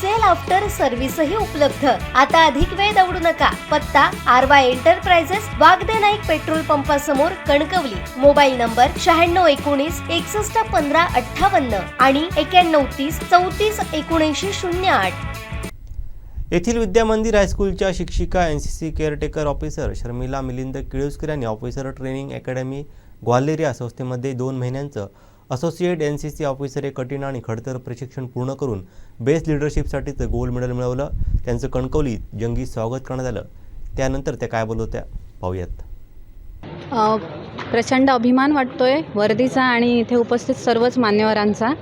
Sale after सर्व्हिसही उपलब्ध. आता अधिक वेळ दौडू नका. पत्ता R Y enterprises Wagde Naik petrol पंपासमोर Kankavli. Mobile number शहाण्णव एकोणीस एकसष्ट पंधरा अठ्ठावन्न आणि एक्याण्णव तीस चौतीस एकोणऐंशी शून्य आठ. येथील विद्या मंदिर हायस्कूलच्या शिक्षिका N C C caretaker officer Sharmila Milind Kiluskar यांनी ऑफिसर ट्रेनिंग अकॅडमी ग्वाल्हेर या संस्थेमध्ये दोन महिन्यांचं associate N C C officer हे कठीण आणि खडतर प्रशिक्षण पूर्ण करून बेस्ट लिडरशिपसाठीचं गोल्ड मेडल मिळवलं. त्यांचं कणकवली जंगी स्वागत करण्यात आलं. त्यानंतर त्या काय बोलत होत्या? पाहूयात. प्रचंड अभिमान वाटतोय वर्दीचा आणि इथे उपस्थित सर्वच मान्यवरांचा.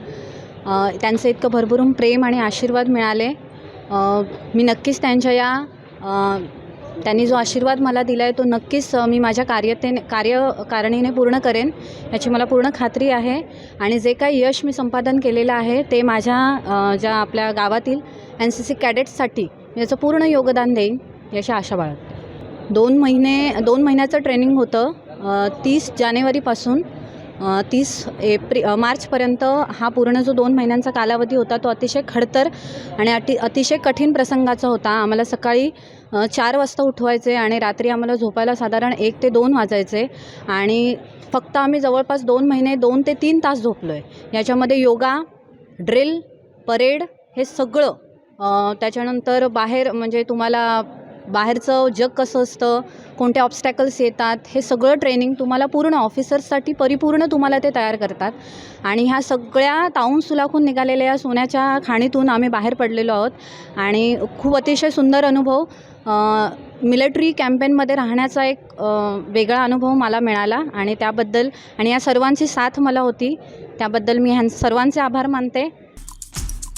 त्यांचं इतकं भरभरून प्रेम आणि आशीर्वाद मिळाले. मी नक्कीच त्यांच्या या त्यांनी जो आशीर्वाद मला दिला आहे तो नक्कीच मी माझ्या कार्यतेने कार्यकारणीने पूर्ण करेन याची मला पूर्ण खात्री आहे. आणि जे काही यश मी संपादन केलेलं आहे ते माझ्या ज्या आपल्या गावातील एन सी सी कॅडेट्ससाठी याचं पूर्ण योगदान देईन याची आशा बाळगते. दोन महिने दोन महिन्याचं ट्रेनिंग होतं तीस जानेवारीपासून तीस एप्रि मार्चपर्यंत हा पूर्ण जो दोन महिन्यांचा कालावधी होता तो अतिशय खडतर आणि अति अतिशय कठीण प्रसंगाचा होता. आम्हाला सकाळी चार वाजता उठवायचे आणि रात्री आम्हाला झोपायला साधारण एक ते दोन वाजायचे. आणि फक्त आम्ही जवळपास दोन महिने दोन ते तीन तास झोपलो आहे याच्यामध्ये योगा ड्रिल परेड हे सगळं त्याच्यानंतर बाहेर म्हणजे तुम्हाला बाहेरचं जग कसं असतं कोणते ऑब्स्टॅकल्स येतात हे सगळं ट्रेनिंग तुम्हाला पूर्ण ऑफिसर्ससाठी परिपूर्ण तुम्हाला ते तयार करतात. आणि ह्या सगळ्या ताऊन सुलाखून निघालेल्या या सोन्याच्या खाणीतून आम्ही बाहेर पडलेलो आहोत. आणि खूप अतिशय सुंदर अनुभव मिलिटरी कॅम्पेनमध्ये राहण्याचा एक वेगळा अनुभव मला मिळाला. आणि त्याबद्दल आणि या सर्वांची साथ मला होती. त्याबद्दल मी ह्यां सर्वांचे आभार मानते.